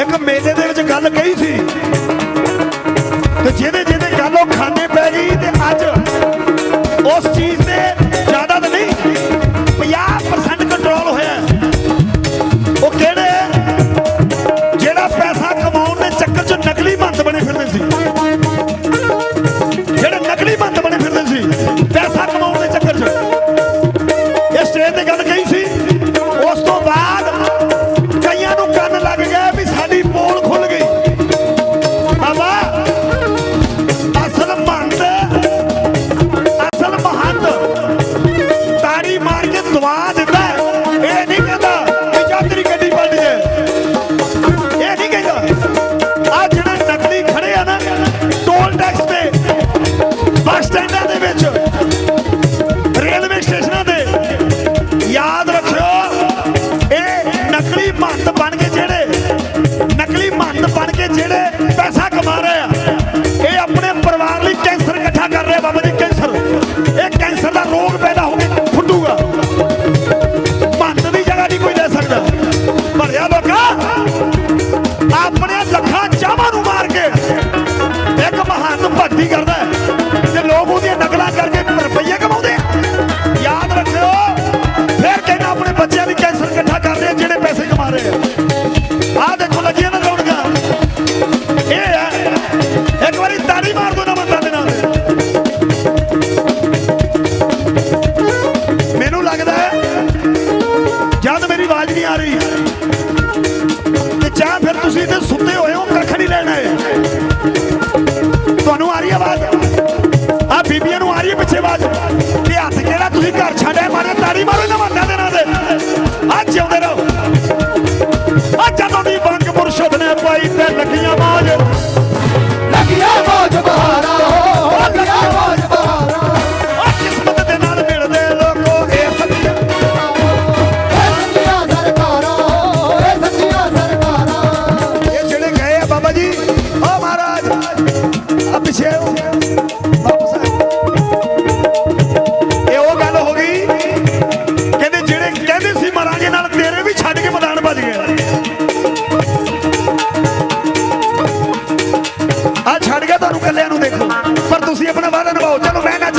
ਇੱਕ ਮੇਲੇ ਦੇ ਵਿੱਚ ਗੱਲ ਕਹੀ ਸੀ। ਤੇ ਜਿਹਦੇ ਜਿਹਦੇ ਗੱਲ ਉਹ ਖਾਣੇ ਪੈ ਗਈ ਤੇ ਅੱਜ ਉਸ ਚੀਜ਼ ਦੇ ਜਿਹੜੇ ਪੈਸਾ ਕਮਾ ਰਹੇ ਆ, ਇਹ ਆਪਣੇ ਪਰਿਵਾਰ ਲਈ ਕੈਂਸਰ ਇਕੱਠਾ ਕਰ ਰਹੇ ਬਾਬਾ ਜੀ, ਕੈਂਸਰ। ਇਹ ਕੈਂਸਰ ਦਾ ਰੋਗ ਪੈਦਾ ਹੋ ਕੇ ਫੁੱਟੂਗਾ। ਮੰਤ ਦੀ ਜਗ੍ਹਾ ਨਹੀਂ ਕੋਈ ਲੈ ਸਕਦਾ। ਭਰਿਆ ਲੋਕਾ ਆਪਣੇ ਲੱਖਾਂ ਚਾਵਾਂ ਨੂੰ ਮਾਰ ਕੇ ਇੱਕ ਮਹਾਨ ਭਗਤੀ ਕਰਦਾ music ਤੁਸੀਂ ਆਪਣਾ ਵਾਅਦਾ ਨਿਭਾਓ। ਚਲੋ ਮੈਂ ਨਾ